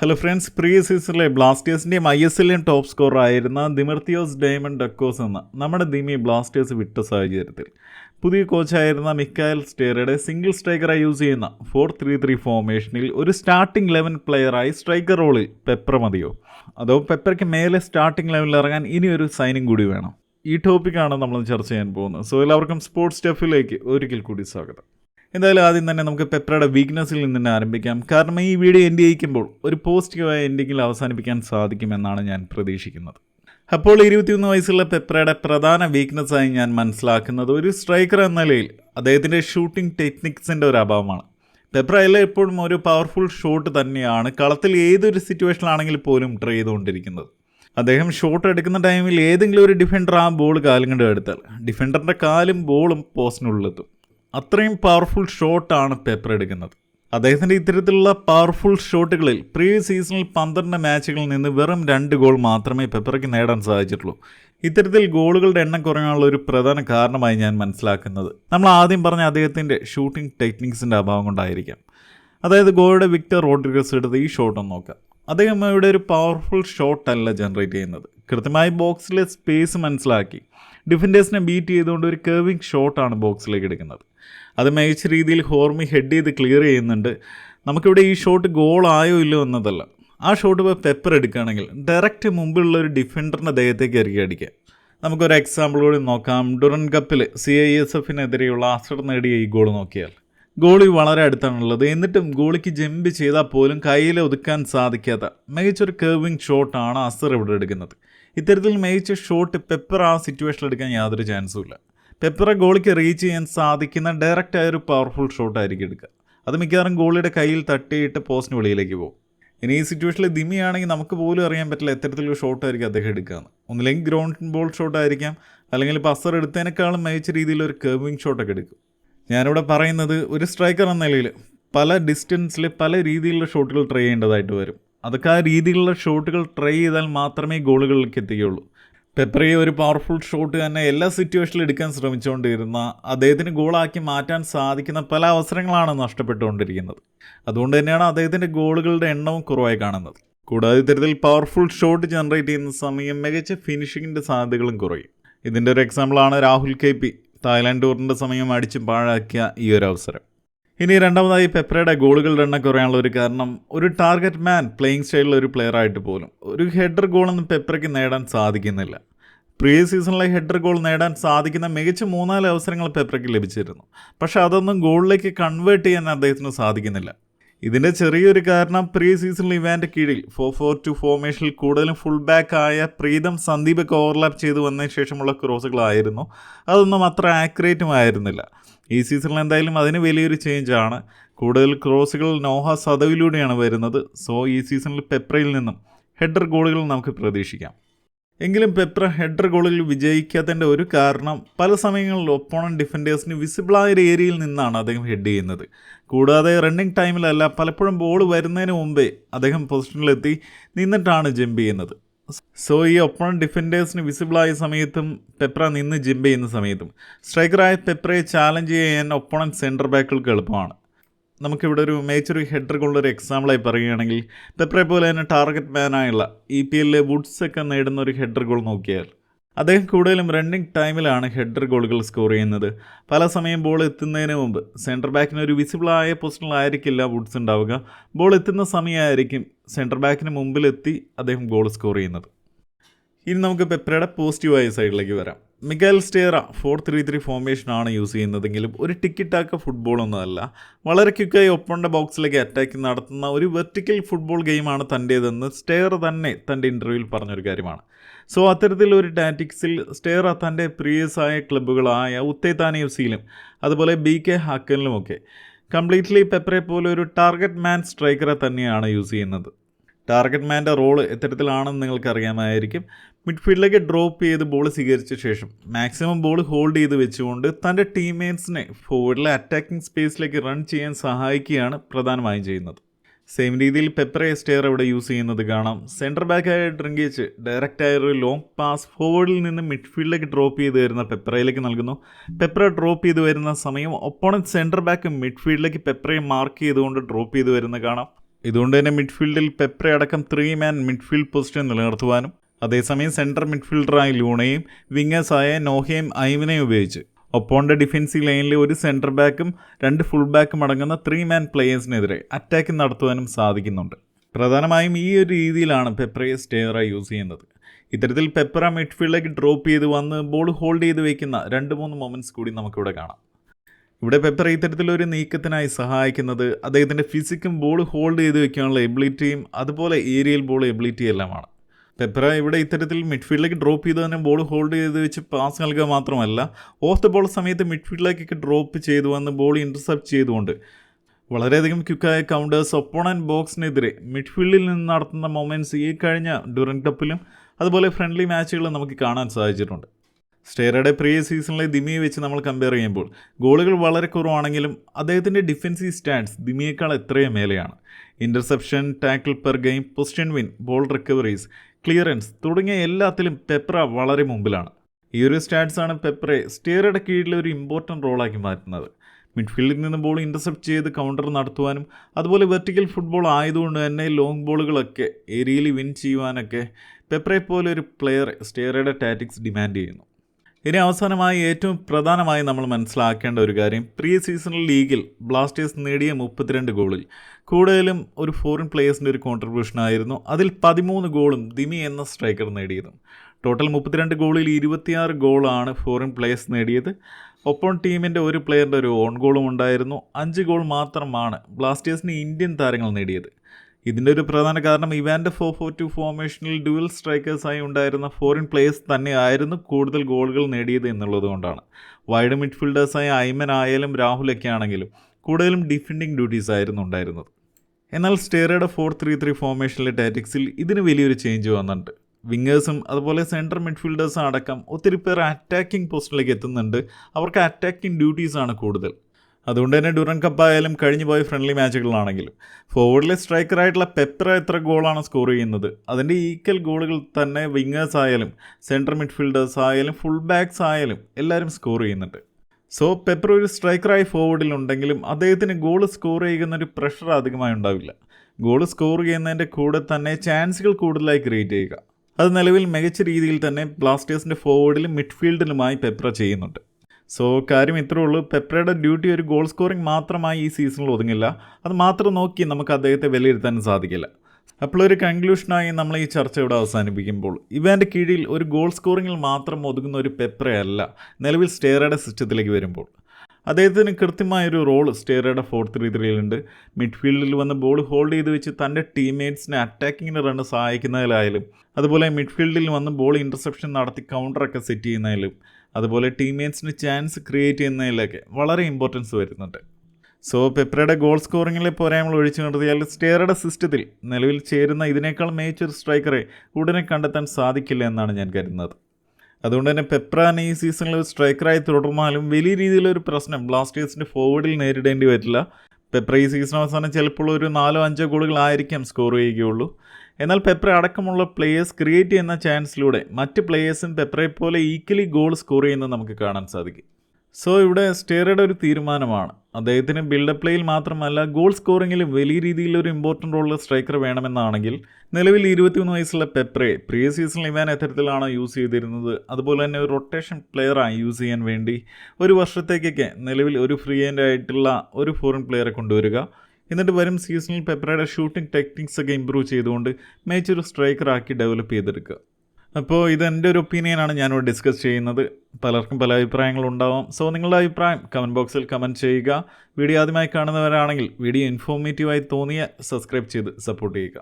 Hello friends pre സീസണിലെ ബ്ലാസ്റ്റേഴ്സിന്റെയും I S എല്ലിന്റെയും ടോപ്പ് സ്കോർ ആയിരുന്ന ദിമർത്തിയോസ് ഡയമണ്ട് ഡക്കോസ് എന്ന നമ്മുടെ ദിമി ബ്ലാസ്റ്റേഴ്സ് വിട്ട സാഹചര്യത്തിൽ. പുതിയ കോച്ചായിരുന്ന മിക്കായൽ സ്റ്റേറയുടെ സിംഗിൾ സ്ട്രൈക്കറായി യൂസ് ചെയ്യുന്ന ഫോർ ത്രീ ത്രീ ഫോർമേഷനിൽ ഒരു സ്റ്റാർട്ടിംഗ് ലെവൻ പ്ലെയറായി സ്ട്രൈക്കർ റോളിൽ പെപ്പർ മതിയോ? അതോ പെപ്പർക്ക് മേലെ സ്റ്റാർട്ടിംഗ് ലെവലിൽ ഇറങ്ങാൻ ഇനി ഒരു സൈനിങ് കൂടി വേണം? ഈ ടോപ്പിക്കാണ് നമ്മൾ ചർച്ച ചെയ്യാൻ പോകുന്നത്. സോ എല്ലാവർക്കും സ്പോർട്സ് സ്റ്റഫിലേക്ക് ഒരിക്കൽ കൂടി സ്വാഗതം. എന്തായാലും ആദ്യം തന്നെ നമുക്ക് പെപ്രയുടെ വീക്ക്നെസ്സിൽ നിന്ന് തന്നെ ആരംഭിക്കാം. കാരണം ഈ വീഡിയോ എൻഡ് ചെയ്യിക്കുമ്പോൾ ഒരു പോസിറ്റീവായ എൻഡിങ്ങിൽ അവസാനിപ്പിക്കാൻ സാധിക്കുമെന്നാണ് ഞാൻ പ്രതീക്ഷിക്കുന്നത്. അപ്പോൾ ഇരുപത്തിയൊന്ന് വയസ്സുള്ള പെപ്രയുടെ പ്രധാന വീക്ക്നെസ്സായി ഞാൻ മനസ്സിലാക്കുന്നത് ഒരു സ്ട്രൈക്കർ എന്ന നിലയിൽ അദ്ദേഹത്തിന്റെ ഷൂട്ടിംഗ് ടെക്നിക്സിന്റെ ഒരു അഭാവമാണ്. പെപ്ര എപ്പോഴും ഒരു പവർഫുൾ ഷോട്ട് തന്നെയാണ് കളത്തിൽ ഏതൊരു സിറ്റുവേഷനിലാണെങ്കിൽ പോലും ട്രൈ ചെയ്തുകൊണ്ടിരിക്കുന്നത്. അദ്ദേഹം ഷോട്ട് എടുക്കുന്ന ടൈമിൽ ഏതെങ്കിലും ഒരു ഡിഫൻഡർ ആ ബോൾ കാലും കൊണ്ട് എടുത്താൽ. ഡിഫൻഡറിന്റെ കാലും ബോളും പോസ്റ്റിനുള്ളിലെത്തും അത്രയും പവർഫുൾ ഷോട്ടാണ് പേപ്പർ എടുക്കുന്നത്. അദ്ദേഹത്തിന്റെ ഇത്തരത്തിലുള്ള പവർഫുൾ ഷോട്ടുകളിൽ പ്രീവിയസ് സീസണിൽ പന്ത്രണ്ട് മാച്ചുകളിൽ നിന്ന് വെറും രണ്ട് ഗോൾ മാത്രമേ പെപ്പറയ്ക്ക് നേടാൻ സാധിച്ചിട്ടുള്ളൂ. ഇത്തരത്തിൽ ഗോളുകളുടെ എണ്ണം കുറയാനുള്ള ഒരു പ്രധാന കാരണമായി ഞാൻ മനസ്സിലാക്കുന്നത്. നമ്മൾ ആദ്യം പറഞ്ഞ അദ്ദേഹത്തിന്റെ ഷൂട്ടിംഗ് ടെക്നിക്സിന്റെ അഭാവം കൊണ്ടായിരിക്കാം. അതായത് ഗോളുടെ വിക്ടർ റോഡ്രിഗസ് എടുത്ത് ഈ ഷോട്ട് ഒന്ന് നോക്കാം. അദ്ദേഹം ഇവിടെ ഒരു പവർഫുൾ ഷോട്ടല്ല ജനറേറ്റ് ചെയ്യുന്നത്. കൃത്യമായി ബോക്സിലെ സ്പേസ് മനസ്സിലാക്കി. ഡിഫൻഡേഴ്സിനെ ബീറ്റ് ചെയ്തുകൊണ്ട് ഒരു കേവിങ് ഷോട്ടാണ് ബോക്സിലേക്ക് എടുക്കുന്നത്. അത് മികച്ച രീതിയിൽ ഹോർമി ഹെഡ് ചെയ്ത് ക്ലിയർ ചെയ്യുന്നുണ്ട്. നമുക്കിവിടെ ഈ ഷോട്ട് ഗോൾ ആയോ ഇല്ലയോ എന്നതല്ല. ആ ഷോട്ട് ഇപ്പോൾ പെപ്പർ എടുക്കുകയാണെങ്കിൽ ഡയറക്റ്റ് മുമ്പിലുള്ള ഒരു ഡിഫൻഡറിന്റെ ദേഹത്തേക്ക് ഇറക്കി അടിക്കുക. നമുക്കൊരു എക്സാമ്പിൾ കൂടി നോക്കാം. ഡുറൻ കപ്പിൽ സി ഐ എസ് എഫിനെതിരെയുള്ള ആസ്റ്റർ നേടിയ ഈ ഗോൾ നോക്കിയാൽ. ഗോളി വളരെ അടുത്താണുള്ളത്. എന്നിട്ടും ഗോളിക്ക് ജമ്പ് ചെയ്താൽ പോലും കയ്യിൽ ഒതുക്കാൻ സാധിക്കാത്ത മികച്ചൊരു കേവിങ് ഷോട്ടാണ് അസർ ഇവിടെ എടുക്കുന്നത്. ഇത്തരത്തിൽ മേയിച്ച ഷോട്ട് പെപ്പർ ആ സിറ്റുവേഷനിൽ എടുക്കാൻ യാതൊരു ചാൻസും ഇല്ല. പെപ്പറെ ഗോളിക്ക് റീച്ച് ചെയ്യാൻ സാധിക്കുന്ന ഡയറക്റ്റ് ഒരു പവർഫുൾ ഷോട്ടായിരിക്കും എടുക്കുക. അത് മിക്കവാറും ഗോളിയുടെ കയ്യിൽ തട്ടിയിട്ട് പോസ്റ്റിന് വെളിയിലേക്ക് പോകും. ഇനി ഈ സിറ്റുവേഷനിൽ ദിമിയാണെങ്കിൽ നമുക്ക് പോലും അറിയാൻ പറ്റില്ല എത്തരത്തിലുള്ള ഷോട്ടായിരിക്കും അദ്ദേഹം എടുക്കുകയെന്ന് ഒന്നില്ലെങ്കിൽ ഗ്രൗണ്ട് ബോൾ ഷോട്ടായിരിക്കാം അല്ലെങ്കിൽ പസർ എടുത്തതിനേക്കാളും മികച്ച രീതിയിലൊരു കേർവിങ് ഷോട്ടൊക്കെ എടുക്കും. ഞാനിവിടെ പറയുന്നത് ഒരു സ്ട്രൈക്കർ എന്ന നിലയിൽ പല ഡിസ്റ്റൻസിൽ പല രീതിയിലുള്ള ഷോട്ടുകൾ ട്രൈ ചെയ്യേണ്ടതായിട്ട് വരും. അതൊക്കെ ആ രീതിയിലുള്ള ഷോട്ടുകൾ ട്രൈ ചെയ്താൽ മാത്രമേ ഗോളുകളിലേക്ക് എത്തിക്കുകയുള്ളൂ പെപ്രി ഒരു പവർഫുൾ ഷോട്ട് തന്നെ എല്ലാ സിറ്റുവേഷനിലും എടുക്കാൻ ശ്രമിച്ചുകൊണ്ടിരുന്ന അദ്ദേഹത്തിന് ഗോളാക്കി മാറ്റാൻ സാധിക്കുന്ന പല അവസരങ്ങളാണ് നഷ്ടപ്പെട്ടുകൊണ്ടിരിക്കുന്നത്. അതുകൊണ്ട് തന്നെയാണ് അദ്ദേഹത്തിന്റെ ഗോളുകളുടെ എണ്ണവും കുറവായി കാണുന്നത്. കൂടാതെ ഇത്തരത്തിൽ പവർഫുൾ ഷോട്ട് ജനറേറ്റ് ചെയ്യുന്ന സമയം മികച്ച ഫിനിഷിങ്ങിന്റെ സാധ്യതകളും കുറയും. ഇതിന്റെ ഒരു എക്സാമ്പിളാണ് രാഹുൽ കെ പി. തായ്ലാൻഡ് ടൂറിന്റെ സമയം അടിച്ച് പാഴാക്കിയ ഈ ഒരു അവസരം. ഇനി രണ്ടാമതായി പെപ്രയുടെ ഗോളുകളുടെ എണ്ണം കുറയാനുള്ള ഒരു കാരണം ഒരു ടാർഗറ്റ് മാൻ പ്ലേയിങ് സ്റ്റൈലിൽ ഒരു പ്ലെയർ ആയിട്ട് പോലും ഒരു ഹെഡർ ഗോളൊന്നും പെപ്രയ്ക്ക് നേടാൻ സാധിക്കുന്നില്ല. പ്രീ സീസണിലെ ഹെഡർ ഗോൾ നേടാൻ സാധിക്കുന്ന മികച്ച മൂന്നാൽ അവസരങ്ങൾ പെപ്രയ്ക്ക് ലഭിച്ചിരുന്നു. പക്ഷേ അതൊന്നും ഗോളിലേക്ക് കൺവേർട്ട് ചെയ്യാൻ അദ്ദേഹത്തിന് സാധിക്കുന്നില്ല. ഇതിന്റെ ചെറിയൊരു കാരണം പ്രീ സീസൺ ഇവാന്റെ കീഴിൽ ഫോർ ഫോർ ടു ഫോർമേഷനിൽ കൂടുതലും ഫുൾ ബാക്ക് ആയ പ്രീതം സന്ദീപൊക്കെ ഓവർലാപ്പ് ചെയ്ത് വന്നതിന് ശേഷമുള്ള ക്രോസുകളായിരുന്നു. അതൊന്നും അത്ര ആക്യുറേറ്റും ആയിരുന്നില്ല. ഈ സീസണിൽ എന്തായാലും അതിന് വലിയൊരു ചേഞ്ചാണ് കൂടുതൽ ക്രോസുകൾ നോഹ സദവിലൂടെയാണ് വരുന്നത്. സോ ഈ സീസണിൽ പെപ്രയിൽ നിന്നും ഹെഡർ ഗോളുകൾ നമുക്ക് പ്രതീക്ഷിക്കാം. എങ്കിലും പെപ്ര ഹെഡർ ഗോളിൽ വിജയിക്കാത്തതിന്റെ ഒരു കാരണം പല സമയങ്ങളിൽ ഒപ്പോണൻ ഡിഫൻഡേഴ്സിന് വിസിബിളായ ഒരു ഏരിയയിൽ നിന്നാണ് അദ്ദേഹം ഹെഡ് ചെയ്യുന്നത്. കൂടാതെ റണ്ണിങ് ടൈമിലല്ല പലപ്പോഴും ബോൾ വരുന്നതിന് മുമ്പേ അദ്ദേഹം പൊസിഷനിലെത്തി നിന്നിട്ടാണ് ജമ്പ് ചെയ്യുന്നത്. സോ ഈ ഒപ്പോണൻ ഡിഫൻഡേഴ്സിന് വിസിബിളായ സമയത്തും പെപ്ര നിന്ന് ജമ്പ് ചെയ്യുന്ന സമയത്തും സ്ട്രൈക്കറായ പെപ്രയെ ചാലഞ്ച് ചെയ്യാൻ ഒപ്പോണൻ സെന്റർ ബാക്കുകൾക്ക് എളുപ്പമാണ്. നമുക്കിവിടെ ഒരു മേജർ ഹെഡർ കൊണ്ടൊരു എക്സാമ്പിളായി പറയുകയാണെങ്കിൽ പെപ്രെ പോലെ തന്നെ ടാർഗറ്റ് മാനായുള്ള ഇ പി എല്ലിലെ വുഡ്സ് ഒക്കെ നേടുന്ന ഒരു ഹെഡർ ഗോൾ നോക്കിയാൽ അദ്ദേഹം കൂടുതലും റണ്ണിങ് ടൈമിലാണ് ഹെഡർ ഗോളുകൾ സ്കോർ ചെയ്യുന്നത്. പല സമയം ബോൾ എത്തുന്നതിന് മുമ്പ് സെന്റർ ബാക്കിന് ഒരു വിസിബിളായ പൊസിഷനിലായിരിക്കില്ല വുഡ്സ് ഉണ്ടാവുക. ബോൾ എത്തുന്ന സമയമായിരിക്കും സെന്റർ ബാക്കിന് മുമ്പിലെത്തി അദ്ദേഹം ഗോൾ സ്കോർ ചെയ്യുന്നത്. ഇനി നമുക്ക് പെപ്രയുടെ പോസിറ്റീവായ സൈഡിലേക്ക് വരാം. Miguel Stahre four three three ഫോർമേഷനാണ് use ചെയ്യുന്നതെങ്കിലും ഒരു ടിക്കിറ്റാക്ക ഫുട്ബോളൊന്നുമല്ല വളരെ ക്യുക്കായി ഒപ്പണ്ട ബോക്സിലേക്ക് അറ്റാക്ക് നടത്തുന്ന ഒരു വെർട്ടിക്കൽ ഫുട്ബോൾ ഗെയിമാണ് തന്റേതെന്ന് സ്റ്റെയർ തന്നെ തന്റെ ഇന്റർവ്യൂവിൽ പറഞ്ഞൊരു കാര്യമാണ്. സോ അത്തരത്തിലൊരു ടാറ്റിക്സിൽ സ്റ്റെയർ തന്റെ പ്രീവിയസ് ആയ ക്ലബ്ബുകളായ ഉത്തേത്താന എഫ് സിയിലും അതുപോലെ ബി കെ ഹാക്കനിലുമൊക്കെ കംപ്ലീറ്റ്ലി പെപ്പറെ പോലെ ഒരു ടാർഗറ്റ് മാൻ സ്ട്രൈക്കറെ തന്നെയാണ് യൂസ് ചെയ്യുന്നത്. ടാർഗറ്റ് മാന്റെ റോൾ എത്തരത്തിലാണെന്ന് നിങ്ങൾക്ക് അറിയാമായിരിക്കും മിഡ്ഫീൽഡിലേക്ക് ഡ്രോപ്പ് ചെയ്ത് ബോൾ സ്വീകരിച്ച ശേഷം മാക്സിമം ബോൾ ഹോൾഡ് ചെയ്ത് വെച്ചുകൊണ്ട് തന്റെ ടീംമേറ്റ്സിനെ ഫോർവേഡിലെ അറ്റാക്കിംഗ് സ്പേസിലേക്ക് റൺ ചെയ്യാൻ സഹായിക്കുകയാണ് പ്രധാനമായും ചെയ്യുന്നത്. സെയിം രീതിയിൽ പെപ്പറെ സ്റ്റെയർ ഇവിടെ യൂസ് ചെയ്യുന്നത് കാണാം. സെന്റർ ബാക്കായ ഡ്രിങ്കേച്ച് ഡയറക്റ്റ് ആയ ഒരു ലോങ് പാസ് ഫോർവേഡിൽ നിന്ന് മിഡ്ഫീൽഡിലേക്ക് ഡ്രോപ്പ് ചെയ്ത് വരുന്ന പെപ്പറയിലേക്ക് നൽകുന്നു. പെപ്പറെ ഡ്രോപ്പ് ചെയ്ത് വരുന്ന സമയം ഒപ്പോണന്റ് സെന്റർ ബാക്ക് മിഡ്ഫീൽഡിലേക്ക് പെപ്പറയെ മാർക്ക് ചെയ്തുകൊണ്ട് ഡ്രോപ്പ് ചെയ്ത് വരുന്ന കാണാം. ഇതുകൊണ്ട് തന്നെ മിഡ്ഫീൽഡിൽ പെപ്രെ അടക്കം ത്രീ മാൻ മിഡ്ഫീൽഡ് പൊസിഷൻ നിലനിർത്തുവാനും അതേസമയം സെൻട്രൽ മിഡ്ഫീൽഡറായ ലൂണയും വിങ്ങേഴ്സായ നോഹയും ഐവിനെയും ഉപയോഗിച്ച്. ഒപ്പോണ്ട ഡിഫൻസീവ് ലൈനിലെ ഒരു സെന്റർ ബാക്കും രണ്ട് ഫുൾ ബാക്കും അടങ്ങുന്ന ത്രീ മാൻ പ്ലേയേഴ്സിനെതിരെ അറ്റാക്ക് നടത്തുവാനും സാധിക്കുന്നുണ്ട്. പ്രധാനമായും ഈ ഒരു രീതിയിലാണ് പെപ്രയെ സ്റ്റേറായി യൂസ് ചെയ്യുന്നത്. ഇത്തരത്തിൽ പെപ്പറ മിഡ്ഫീൽഡിലേക്ക് ഡ്രോപ്പ് ചെയ്ത് വന്ന് ബോൾ ഹോൾഡ് ചെയ്ത് വയ്ക്കുന്ന രണ്ട് മൂന്ന് മൊമെന്റ്സ് കൂടി നമുക്കിവിടെ കാണാം. ഇവിടെ പെപ്പർ ഇത്തരത്തിലൊരു നീക്കത്തിനായി സഹായിക്കുന്നത് അദ്ദേഹത്തിന്റെ ഫിസിക്കും ബോൾ ഹോൾഡ് ചെയ്ത് വെക്കാനുള്ള എബിലിറ്റിയും അതുപോലെ ഏരിയൽ ബോൾ എബിലിറ്റിയും എല്ലാമാണ്. പെപ്പറ ഇവിടെ ഇത്തരത്തിൽ മിഡ്ഫീൽഡിലേക്ക് ഡ്രോപ്പ് ചെയ്ത് തന്നെ ബോൾ ഹോൾഡ് ചെയ്ത് വെച്ച് പാസ് നൽകുക മാത്രമല്ല ഓഫ് ദ ബോൾ സമയത്ത് മിഡ്ഫീൽഡിലേക്കൊക്കെ ഡ്രോപ്പ് ചെയ്തു വന്ന് ബോൾ ഇന്റർസെപ്റ്റ് ചെയ്തുകൊണ്ട് വളരെയധികം ക്യുക്കായ കൗണ്ടേഴ്സ് ഒപ്പോണന്റ് ബോക്സിനെതിരെ മിഡ്ഫീൽഡിൽ നിന്ന് നടത്തുന്ന മൊമെന്റ്സ് ഈ കഴിഞ്ഞ ഡ്യൂറൻ കപ്പിലും അതുപോലെ ഫ്രണ്ട്ലി മാച്ചുകളും നമുക്ക് കാണാൻ സാധിച്ചിട്ടുണ്ട്. സ്റ്റേറയുടെ പ്രീ സീസണിലെ ദിമിയെ വെച്ച് നമ്മൾ കമ്പയർ ചെയ്യുമ്പോൾ ഗോളുകൾ വളരെ കുറവാണെങ്കിലും അദ്ദേഹത്തിന്റെ ഡിഫൻസീവ് സ്റ്റാൻഡ്സ് ദിമിയേക്കാൾ എത്രയും മേലെയാണ്. Interception tackle per game position win ball recoveries clearance തുടങ്ങിയ എല്ലാത്തിലും പെപ്ര വളരെ മുമ്പിലാണ്. ഈ ഒരു സ്റ്റാറ്റ്സാണ് പെപ്രയെ സ്റ്റേറയുടെ കീഴിൽ ഒരു ഇമ്പോർട്ടന്റ് റോളാക്കി മാറ്റുന്നത്. മിഡ്ഫീൽഡിൽ നിന്ന് ബോൾ ഇന്റർസെപ്റ്റ് ചെയ്ത് കൗണ്ടർ നടത്തുവാനും അതുപോലെ വെർട്ടിക്കൽ ഫുട്ബോൾ ആയതുകൊണ്ട് തന്നെ ലോങ് ബോളുകളൊക്കെ ഏരിയയിൽ വിൻ ചെയ്യുവാനൊക്കെ പെപ്രയെ പോലെ ഒരു പ്ലെയർ സ്റ്റേറയുടെ ടാറ്റിക്സ് ഡിമാൻഡ് ചെയ്യുന്നു. ഇനി അവസാനമായി ഏറ്റവും പ്രധാനമായി നമ്മൾ മനസ്സിലാക്കേണ്ട ഒരു കാര്യം പ്രീ സീസണൽ ലീഗിൽ ബ്ലാസ്റ്റേഴ്സ് നേടിയ മുപ്പത്തിരണ്ട് ഗോളിൽ കൂടുതലും ഒരു ഫോറിൻ പ്ലേയേഴ്സിന്റെ ഒരു കോൺട്രിബ്യൂഷൻ ആയിരുന്നു. അതിൽ പതിമൂന്ന് ഗോളും ദിമി എന്ന സ്ട്രൈക്കർ നേടിയതും ടോട്ടൽ മുപ്പത്തിരണ്ട് ഗോളിൽ ഇരുപത്തിയാറ് ഗോളാണ് ഫോറിൻ പ്ലേയേഴ്സ് നേടിയത്. ഒപ്പം ടീമിന്റെ ഒരു പ്ലെയറിന്റെ ഒരു ഓൺ ഗോളും ഉണ്ടായിരുന്നു. അഞ്ച് ഗോൾ മാത്രമാണ് ബ്ലാസ്റ്റേഴ്സിന് ഇന്ത്യൻ താരങ്ങൾ നേടിയത്. ഇതിന്റെ ഒരു പ്രധാന കാരണം ഇവാന്റെ ഫോർ ഫോർ ടു ഫോർമേഷനിൽ ഡുവൽ സ്ട്രൈക്കേഴ്സായി ഉണ്ടായിരുന്ന ഫോറിൻ പ്ലേയേഴ്സ് തന്നെയായിരുന്നു കൂടുതൽ ഗോളുകൾ നേടിയത് എന്നുള്ളത് കൊണ്ടാണ്. വൈഡ് മിഡ്ഫീൽഡേഴ്സായ ഐമൻ ആയാലും രാഹുലൊക്കെ ആണെങ്കിലും കൂടുതലും ഡിഫെൻഡിങ് ഡ്യൂട്ടീസ് ആയിരുന്നു ഉണ്ടായിരുന്നത്. എന്നാൽ സ്റ്റേറയുടെ ഫോർ ത്രീ ത്രീ ഫോർമേഷനിലെ ടാറ്റിക്സിൽ ഇതിന് വലിയൊരു ചേഞ്ച് വന്നിട്ടുണ്ട്. വിങ്ങേഴ്സും അതുപോലെ സെൻട്രൽ മിഡ്ഫീൽഡേഴ്സും അടക്കം ഒത്തിരി പേർ അറ്റാക്കിംഗ് പോസ്റ്റിലേക്ക് എത്തുന്നുണ്ട്. അവർക്ക് അറ്റാക്കിംഗ് ഡ്യൂട്ടീസാണ് കൂടുതൽ. അതുകൊണ്ട് തന്നെ ഡുറൻ കപ്പ് ആയാലും കഴിഞ്ഞു പോയ ഫ്രണ്ട്ലി മാച്ചുകളിലാണെങ്കിലും ഫോർവേഡിലെ സ്ട്രൈക്കറായിട്ടുള്ള പെപ്ര എത്ര ഗോളാണ് സ്കോർ ചെയ്യുന്നത്? അതിന്റെ ഈക്വൽ ഗോളുകൾ തന്നെ വിങ്ങേഴ്സ് ആയാലും സെൻട്രൽ മിഡ്ഫീൽഡേഴ്സ് ആയാലും ഫുൾ ബാക്സ് ആയാലും എല്ലാവരും സ്കോർ ചെയ്യുന്നുണ്ട്. സോ പെപ്പർ ഒരു സ്ട്രൈക്കറായി ഫോർവേഡിലുണ്ടെങ്കിലും അദ്ദേഹത്തിന് ഗോൾ സ്കോർ ചെയ്യുന്ന ഒരു പ്രഷർ അധികമായി ഉണ്ടാവില്ല. ഗോൾ സ്കോർ ചെയ്യുന്നതിന്റെ കൂടെ തന്നെ ചാൻസുകൾ കൂടുതലായി ക്രിയേറ്റ് ചെയ്യുക. അത് നിലവിൽ മികച്ച രീതിയിൽ തന്നെ ബ്ലാസ്റ്റേഴ്സിന്റെ ഫോർവേഡിലും മിഡ്ഫീൽഡിലുമായി പെപ്ര ചെയ്യുന്നുണ്ട്. സോ കാര്യം ഇത്രേ ഉള്ളൂ. പെപ്രയുടെ ഡ്യൂട്ടി ഒരു ഗോൾ സ്കോറിംഗ് മാത്രമായി ഈ സീസണിൽ ഒതുങ്ങില്ല. അത് മാത്രം നോക്കി നമുക്ക് അദ്ദേഹത്തെ വിലയിരുത്താൻ സാധിക്കില്ല. അപ്പോൾ ഒരു കൺക്ലൂഷനായി നമ്മൾ ഈ ചർച്ച ഇവിടെ അവസാനിപ്പിക്കുമ്പോൾ ഇവന്റെ കീഴിൽ ഒരു ഗോൾ സ്കോറിങ്ങിൽ മാത്രം ഒതുങ്ങുന്ന ഒരു പെപ്രയല്ല നിലവിൽ സ്റ്റേറയുടെ സിസ്റ്റത്തിലേക്ക് വരുമ്പോൾ. അദ്ദേഹത്തിന് കൃത്യമായൊരു റോൾ സ്റ്റേറയുടെ ഫോർ ത്രീ ത്രീയിലുണ്ട് മിഡ്ഫീൽഡിൽ വന്ന് ബോൾ ഹോൾഡ് ചെയ്ത് വെച്ച് തന്റെ ടീംമേറ്റ്സിനെ അറ്റാക്കിങ്ങിന് റണ്ണ് സഹായിക്കുന്നതിലായാലും അതുപോലെ മിഡ്ഫീൽഡിൽ വന്ന് ബോൾ ഇന്റർസെപ്ഷൻ നടത്തി കൗണ്ടറൊക്കെ സെറ്റ് ചെയ്യുന്നതിലും അതുപോലെ ടീംമേറ്റ്സിന് ചാൻസ് ക്രിയേറ്റ് ചെയ്യുന്നതിലൊക്കെ വളരെ ഇമ്പോർട്ടൻസ് വരുന്നുണ്ട്. സോ പെപ്രയുടെ ഗോൾ സ്കോറിങ്ങിലെ പോരായ്മകൾ ഒഴിച്ചു നിർത്തിയാൽ സ്റ്റേറുടെ സിസ്റ്റത്തിൽ നിലവിൽ ചേരുന്ന ഇതിനേക്കാൾ മികച്ചൊരു സ്ട്രൈക്കറെ ഉടനെ കണ്ടെത്താൻ സാധിക്കില്ല എന്നാണ് ഞാൻ കരുതുന്നത്. അതുകൊണ്ട് തന്നെ പെപ്രാൻ ഈ സീസണിൽ ഒരു സ്ട്രൈക്കറായി തുടർന്നാലും വലിയ രീതിയിലൊരു പ്രശ്നം ബ്ലാസ്റ്റേഴ്സിന്റെ ഫോർവേഡിൽ നേരിടേണ്ടി വരില്ല. പെപ്ര ഈ സീസൺ അവസാനം ചിലപ്പോൾ ഒരു നാലോ അഞ്ചോ ഗോളുകളായിരിക്കാം സ്കോർ ചെയ്യുകയുള്ളൂ. എന്നാൽ പെപ്ര അടക്കമുള്ള പ്ലേയേഴ്സ് ക്രിയേറ്റ് ചെയ്യുന്ന ചാൻസിലൂടെ മറ്റ് പ്ലേയേഴ്സും പെപ്രയെ പോലെ ഈക്വലി ഗോൾ സ്കോർ ചെയ്യുന്നത് നമുക്ക് കാണാൻ സാധിക്കും. സോ ഇവിടെ സ്റ്റേറയുടെ ഒരു തീരുമാനമാണ്. അദ്ദേഹത്തിന് ബിൽഡപ്പ് പ്ലേയിൽ മാത്രമല്ല ഗോൾ സ്കോറിങ്ങിലും വലിയ രീതിയിൽ ഒരു ഇമ്പോർട്ടന്റ് റോളിൽ സ്ട്രൈക്കർ വേണമെന്നാണെങ്കിൽ നിലവിൽ ഇരുപത്തിമൂന്ന് വയസ്സുള്ള പെപ്രെ പ്രീ സീസണിൽ ഇവാൻ എത്തരത്തിലാണ് യൂസ് ചെയ്തിരുന്നത്. അതുപോലെ തന്നെ ഒരു റൊട്ടേഷൻ പ്ലെയറായി യൂസ് ചെയ്യാൻ വേണ്ടി ഒരു വർഷത്തേക്കൊക്കെ നിലവിൽ ഒരു ഫ്രീ ആൻഡ് ആയിട്ടുള്ള ഒരു ഫോറിൻ പ്ലെയറെ കൊണ്ടുവരിക. എന്നിട്ട് വരും സീസണിൽ പെപ്പറയുടെ ഷൂട്ടിംഗ് ടെക്നിക്സ് ഒക്കെ ഇമ്പ്രൂവ് ചെയ്തുകൊണ്ട് മേച്ചൊരു സ്ട്രൈക്കറാക്കി ഡെവലപ്പ് ചെയ്തെടുക്കുക. അപ്പോൾ ഇത് എന്റെ ഒരു ഒപ്പീനിയനാണ് ഞാനിവിടെ ഡിസ്കസ് ചെയ്യുന്നത്. പലർക്കും പല അഭിപ്രായങ്ങളുണ്ടാവാം സോ നിങ്ങളുടെ അഭിപ്രായം കമന്റ് ബോക്സിൽ കമന്റ് ചെയ്യുക. വീഡിയോ ആദ്യമായി കാണുന്നവരാണെങ്കിൽ വീഡിയോ ഇൻഫോർമേറ്റീവായി തോന്നിയ സബ്സ്ക്രൈബ് ചെയ്ത് സപ്പോർട്ട് ചെയ്യുക.